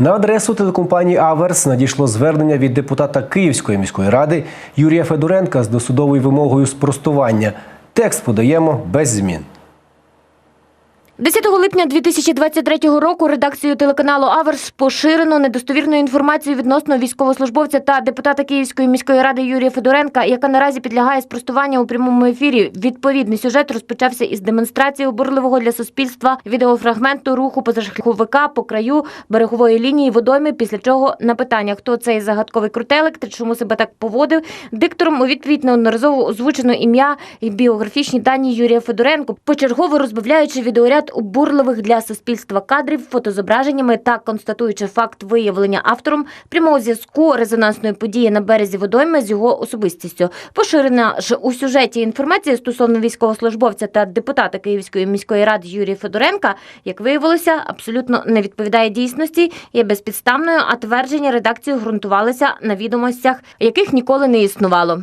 На адресу телекомпанії Аверс надійшло звернення від депутата Київської міської ради Юрія Федоренка з досудовою вимогою спростування. Текст подаємо без змін. 10 липня 2023 року редакцією телеканалу Аверс поширено недостовірну інформацію відносно військовослужбовця та депутата Київської міської ради Юрія Федоренка, яка наразі підлягає спростуванню у прямому ефірі. Відповідний сюжет розпочався із демонстрації обурливого для суспільства відеофрагменту руху позашляховика по краю берегової лінії водойми. Після чого на питання, хто цей загадковий крутелик та чому себе так поводив, диктором у відповідь неодноразово озвучено ім'я і біографічні дані Юрія Федоренко, почергово розбавляючи відеоряд обурливих для суспільства кадрів, фотозображеннями та констатуючи факт виявлення автором прямого зв'язку резонансної події на березі водойми з його особистістю. Поширена ж у сюжеті інформація стосовно військовослужбовця та депутата Київської міської ради Юрія Федоренка, як виявилося, абсолютно не відповідає дійсності, є безпідставною, а твердження редакції ґрунтувалися на відомостях, яких ніколи не існувало.